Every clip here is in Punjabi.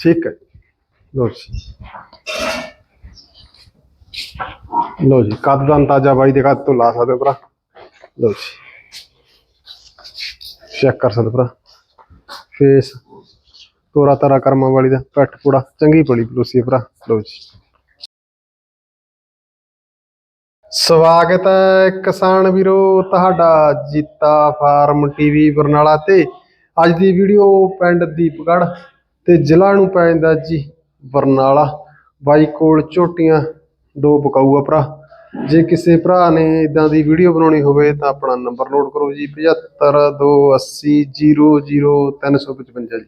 ਠੀਕ ਹੈ। ਲੋ ਜੀ। ਲੋ ਜੀ, ਕੱਦ ਦਾ ਅੰਦਾਜ਼ਾ ਬਾਈ ਦੇ ਕੱਦ ਤੋਂ ਲਾ ਸਕਦੇ ਭਰਾ। ਲੋ ਜੀ। ਚੈੱਕ ਕਰ ਸਕਦੇ ਭਰਾ। ਫੇਸ ਤੋਰਾ ਤਾਰਾ ਕਰਮਾਂ ਵਾਲੀ ਦਾ ਪੈਟ ਪੂੜਾ ਚੰਗੀ ਪਲੀ ਪਲੋਸੀ ਭਰਾ। ਲੋ ਜੀ। ਸਵਾਗਤ ਹੈ ਕਿਸਾਨ ਵੀਰੋ, ਤੁਹਾਡਾ ਜੀਤਾ ਫਾਰਮ ਟੀਵੀ ਬਰਨਾਲਾ ਤੇ। ਅੱਜ ਦੀ ਵੀਡੀਓ ਪਿੰਡ ਦੀਪਗੜ੍ਹ ਤੇ ਜ਼ਿਲ੍ਹਾ ਨੂੰ ਪੈ ਜਾਂਦਾ ਜੀ ਬਰਨਾਲਾ। ਬਾਈ ਕੋਲ ਝੋਟੀਆਂ, ਦੋ ਬਕਾਊ ਆ ਭਰਾ। ਜੇ ਕਿਸੇ ਭਰਾ ਨੇ ਇਦਾਂ ਦੀ ਵੀਡੀਓ ਬਣਾਉਣੀ ਹੋਵੇ ਤਾਂ ਆਪਣਾ ਨੰਬਰ ਨੋਟ ਕਰੋ ਜੀ 7528000355 ਜੀ।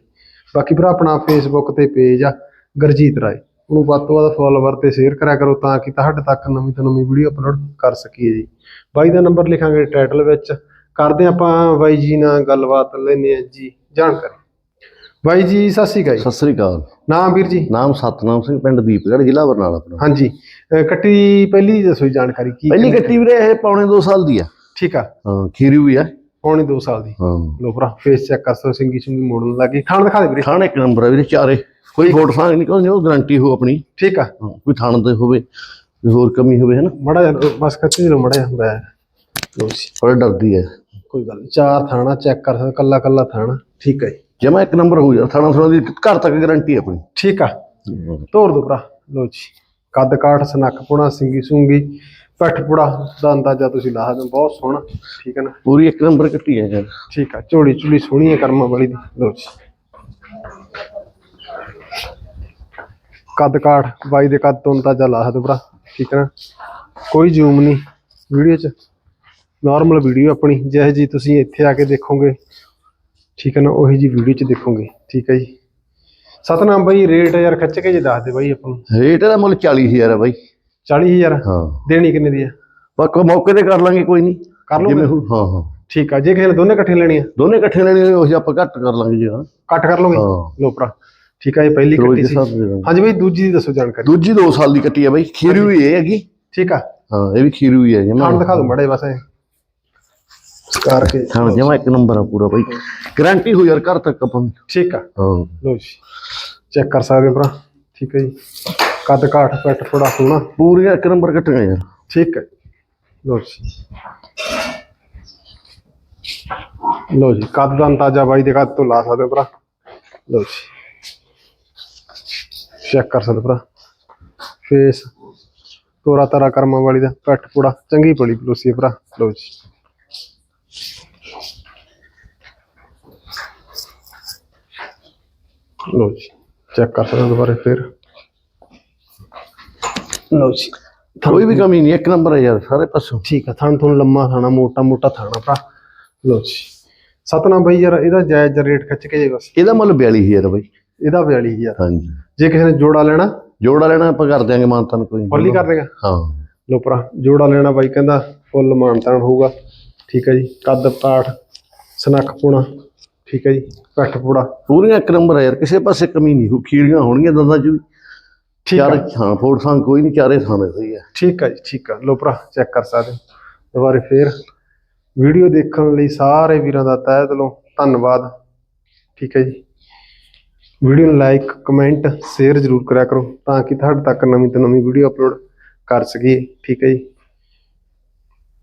ਬਾਕੀ ਭਰਾ ਆਪਣਾ ਫੇਸਬੁੱਕ ਤੇ ਪੇਜ ਆ, ਗਰਜੀਤ ਰਾਏ। ਉਹਨੂੰ ਵੱਧ ਤੋਂ ਵੱਧ ਫੋਲੋਵਰ ਤੇ ਸ਼ੇਅਰ ਕਰਿਆ ਕਰੋ ਤਾਂ ਕਿ ਤੁਹਾਡੇ ਤੱਕ ਨਵੀਂ ਤੋਂ ਨਵੀਂ ਵੀਡੀਓ ਅਪਲੋਡ ਕਰ ਸਕੀਏ ਜੀ। ਬਾਈ ਦਾ ਨੰਬਰ ਲਿਖਾਂਗੇ ਟਾਈਟਲ ਵਿੱਚ। ਕਰਦੇ ਹਾਂ ਆਪਾਂ ਬਾਈ ਜੀ ਨਾਲ ਗੱਲਬਾਤ ਲੈਨੇ ਆ ਜੀ, ਜਾਣਕਾਰੀ। ਬਾਈ ਜੀ ਸਤਿ ਸ਼੍ਰੀ ਅਕਾਲ ਸਤਿ ਸ੍ਰੀ ਅਕਾਲ। ਨਾਮ ਵੀਰ ਜੀ? ਨਾਮ ਸਤਨਾਮ ਸਿੰਘ ਪਿੰਡ ਦੀਪਗੜ੍ਹ ਜ਼ਿਲ੍ਹਾ ਬਰਨਾਲਾ ਆਪਣਾ ਹਾਂਜੀ। ਅਹ ਕੱਟੀ ਪਹਿਲੀ ਦੱਸੋ ਜੀ ਜਾਣਕਾਰੀ ਕੀ ਪਹਿਲੀ ਕੱਟੀ ਵੀਰੇ ਇਹ ਪੌਣੇ 2 ਸਾਲ ਦੀ ਆ। ਠੀਕ ਆ। ਹਾਂ ਖੀਰੀ ਵੀ ਆ। ਪੌਣੇ 2 ਸਾਲ ਦੀ। ਹਾਂ। ਲੋ ਭਰਾ ਫੇਸ ਚੈੱਕ ਕਰ ਸੋ ਸਿੰਗੀ ਸੁੰਗੀ ਮੋੜਨ ਲੱਗੀ ਖਾਣ ਦਿਖਾ ਦੇ ਵੀਰੇ। ਥਾਣ ਇੱਕ ਨੰਬਰ ਆ ਵੀਰੇ ਚਾਰੇ। ਕੋਈ ਫੋਟ ਸਾਂ ਨਹੀਂ ਕੋਈ ਉਹ ਗਾਰੰਟੀ ਹੋ ਆਪਣੀ। ਠੀਕ ਆ। ਹਾਂ, ਕੋਈ ਥਾਣ ਦੇ ਹੋਵੇ ਹੋਰ ਕਮੀ ਹੋਵੇ ਹਨਾ। ਮੜਾ ਜਿਹਾ ਬਸ ਕੱਚੇ ਜਿਹੇ ਮੜਾ ਜਿਹਾ ਬੈ ਲੋ ਜੀ। ਥੋੜਾ ਡਰਦੀ ਹੈ। ਕੋਈ ਗੱਲ ਨਹੀਂ ਚਾਰ ਥਾਣਾ ਚੈੱਕ ਕਰ ਸਕਦਾ ਕੱਲਾ ਕੱਲਾ ਥਾਣਾ। ਠੀਕ ਹੈ ਜੀ। ਜਮਾ ਇੱਕ ਨੰਬਰ ਹੋ ਜਾ ਥਾਣਾ ਥੋੜਾ ਦੀ ਘਰ ਤੱਕ ਗਾਰੰਟੀ ਆਪਣੀ। ਠੀਕ ਆ। ਤੋਰ ਦੋ ਭਰਾ ਲੋ ਜੀ। ਕੱਦ ਕਾਠ ਸਨੱਖ ਪੁਣਾ ਸਿੰਗੀ ਸੁੰਗੀ ਪੱਠ ਪੁੜਾ ਦਾ ਅੰਦਾਜ਼ਾ ਤੁਸੀਂ ਲਾ ਸਕਦੇ ਹੋ ਬਹੁਤ ਸੋਹਣਾ ਠੀਕ ਹੈ ਨਾ? ਪੂਰੀ ਇੱਕ ਨੰਬਰ ਕੱਟੀ ਹੈ ਯਾਰ। ਠੀਕ ਆ ਝੋਲੀ ਝੁਲੀ ਸੋਹਣੀ ਹੈ ਕਰਮਾਂ ਵਾਲੀ ਦੀ ਲੋ ਜੀ। ਕੱਦ ਕਾਠ ਬਾਈ ਦੇ ਕੱਦ ਤੋਂ ਅੰਦਾਜ਼ਾ ਲਾ ਸਕਦੇ ਹੋ ਭਰਾ ਠੀਕ ਹੈ ਨਾ? ਕੋਈ ਜ਼ੂਮ ਨਹੀਂ ਵੀਡੀਓ 'ਚ। ਨਾਰਮਲ ਵੀਡੀਓ ਆਪਣੀ ਜਿਹੇ ਜੀ ਤੁਸੀਂ ਇੱਥੇ ਆ ਕੇ ਦੇਖੋਗੇ ਠੀਕ ਹੈ ਨਾ ਉਹੀ ਜੀ ਵੀਡੀਓ 'ਚ ਦੇਖੋਗੇ। ਠੀਕ ਹੈ ਜੀ। ਸਤਨਾਮ ਬਾਈ ਰੇਟ ਯਾਰ ਖੱਚ ਕੇ ਜੀ ਦੱਸ ਦੇ ਬਾਈ ਆਪਾਂ ਨੂੰ। ਰੇਟ ਇਹਦਾ ਮੁੱਲ 40000 ਹੈ ਬਾਈ। 40000 ਹਾਂ। ਦੇਣੀ ਕਿੰਨੇ ਦੀ ਆ? ਬਾਕੀ ਮੌਕੇ ਤੇ ਕਰ ਲਾਂਗੇ ਕੋਈ ਨਹੀਂ। ਕਰ ਹੋਊ, ਹਾਂ ਹਾਂ ਠੀਕ ਆ ਜੇ ਕਿਸੇ ਨੇ ਦੋਨੇ ਇਕੱਠੇ ਲੈਣੀਆਂ। ਦੋਨੇ ਇਕੱਠੇ ਲੈਣੇ ਹੋਏ ਉਹ ਆਪਾਂ ਘੱਟ ਕਰ ਲਾਂਗੇ ਜੀ ਹਾਂ। ਕੱਟ ਕਰ ਲਓਗੇ? ਹਾਂ। ਲੋ ਭਰਾ ਠੀਕ ਆ ਇਹ ਪਹਿਲੀ ਕੱਟੀ ਦੇ ਸੀ। ਦੇ। ਹਾਂਜੀ ਬਾਈ ਦੂਜੀ ਦੀ ਦੱਸੋ ਜਾਣਕਾਰੀ। ਦੂਜੀ 2 ਸਾਲ ਦੀ ਕੱਟੀ ਹੈ ਬਾਈ ਖੀਰੀ ਹੋਈ ਇਹ ਹੈਗੀ। ਠੀਕ ਆ। ਹਾਂ ਇਹ ਵੀ ਖੀਰੀ ਹੋਈ ਹੈ ਜਮਾ ਖਾਣ ਦਿਖਾ ਦੋ ਮੜੇ ਬਸ ਇਹ ਕਰਕੇ ਹਾਂ ਜਮਾ ਇੱਕ ਨੰਬਰ ਆ ਪੂਰਾ ਬਾਈ। ਗਾਰੰਟੀ ਹੋ ਯਾਰ ਘਰ ਤੱਕ ਆਪਾਂ। ਠੀਕ ਆ। ਹਾਂ। ਲੋ ਜੀ। ਚੈੱਕ ਕਰ ਸਕਦੇ ਹੋ ਭਰਾ। ਠੀਕ ਹੈ ਜੀ। ਕੱਦ ਕਾਠ ਪੈਟ ਥੋੜਾ ਸੋਹਣਾ। ਪੂਰੀਆਂ ਇੱਕ ਨੰਬਰ ਕੱਟੀਆਂ ਯਾਰ। ਠੀਕ ਹੈ ਲੋ ਜੀ। ਲੋ ਜੀ ਕੱਦ ਦਾ ਅੰਦਾਜ਼ਾ ਬਾਈ ਦੇ ਕੱਦ ਤੋਂ ਲਾ ਸਕਦੇ ਹੋ ਭਰਾ। ਲੋ ਜੀ। ਚੈੱਕ ਕਰ ਸਕਦੇ ਭਰਾ। ਫੇਸ ਤੋਰਾ ਤਾਰਾ ਕਰਮਾਂ ਵਾਲੀ ਦਾ ਪੈਟ ਪੂੜਾ ਚੰਗੀ ਪਲੀ ਪਲੋਸੀ ਭਰਾ। ਲੋ ਜੀ। ਲੋ ਜੀ ਚੈੱਕ ਕਰ ਸਕਦੇ ਦੁਬਾਰੇ ਫਿਰ। ਲੋ ਜੀ। ਕੋਈ ਵੀ ਕਮੀ ਨਹੀਂ ਇੱਕ ਨੰਬਰ ਹੈ ਯਾਰ ਸਾਰੇ ਪਾਸੋਂ। ਠੀਕ ਆ ਥਣ ਤੁਹਾਨੂੰ ਲੰਮਾ ਥਾਣਾ ਮੋਟਾ ਮੋਟਾ ਥਾਣਾ ਭਰਾ। ਲੋ ਜੀ। ਸਤਨਾਮ ਬਾਈ ਯਾਰ ਇਹਦਾ ਜਾਇਜ਼ ਰੇਟ ਖਿੱਚ ਕੇ ਜੇ ਬਸ। ਇਹਦਾ ਮੁੱਲ 42000 ਬਾਈ। ਇਹਦਾ 42000 ਹਾਂਜੀ। ਜੇ ਕਿਸੇ ਨੇ ਜੋੜਾ ਲੈਣਾ ਜੋੜਾ ਲੈਣਾ ਆਪਾਂ ਕਰ ਦਿਆਂਗੇ ਮਾਨਤਨ ਕੋਈ। ਫੁੱਲ ਹੀ ਕਰ ਦੇਗਾ। ਹਾਂ। ਲੋ ਭਰਾ ਜੋੜਾ ਲੈਣਾ ਬਾਈ ਕਹਿੰਦਾ ਫੁੱਲ ਮਾਨਤਾਨ ਹੋਊਗਾ। ਠੀਕ ਹੈ ਜੀ ਕੱਦ ਪਾਠ ਸਨੱਖ ਪੁਣਾ ਠੀਕ ਹੈ ਜੀ ਪੱਠ ਪੁੜਾ। ਪੂਰੀਆਂ ਇੱਕ ਨੰਬਰ ਹੈ ਯਾਰ ਕਿਸੇ ਪਾਸੇ ਕਮੀ ਨਹੀਂ ਹੋ ਖੀੜੀਆਂ ਹੋਣਗੀਆਂ ਦੰਦਾਂ ਚ ਵੀ। ਠੀਕ ਚਾਰ ਹਾਂ ਫੋੜ ਸਾਂ ਕੋਈ ਨਹੀਂ ਚਾਰੇ ਥਾਣੇ ਸਹੀ ਹੈ ਠੀਕ ਆ ਜੀ ਠੀਕ ਆ। ਲੋ ਭਰਾ ਚੈੱਕ ਕਰ ਸਕਦੇ ਹੋ। ਦੁਬਾਰੇ ਫੇਰ ਵੀਡੀਓ ਦੇਖਣ ਲਈ ਸਾਰੇ ਵੀਰਾਂ ਦਾ ਤਹਿ ਦਿਲੋਂ ਧੰਨਵਾਦ। ਠੀਕ ਹੈ ਜੀ। ਵੀਡੀਓ ਨੂੰ ਲਾਈਕ ਕਮੈਂਟ ਸ਼ੇਅਰ ਜ਼ਰੂਰ ਕਰਿਆ ਕਰੋ ਤਾਂ ਕਿ ਤੁਹਾਡੇ ਤੱਕ ਨਵੀਂ ਤੋਂ ਨਵੀਂ ਵੀਡੀਓ ਅਪਲੋਡ ਕਰ ਸਕੀਏ। ਠੀਕ ਹੈ ਜੀ।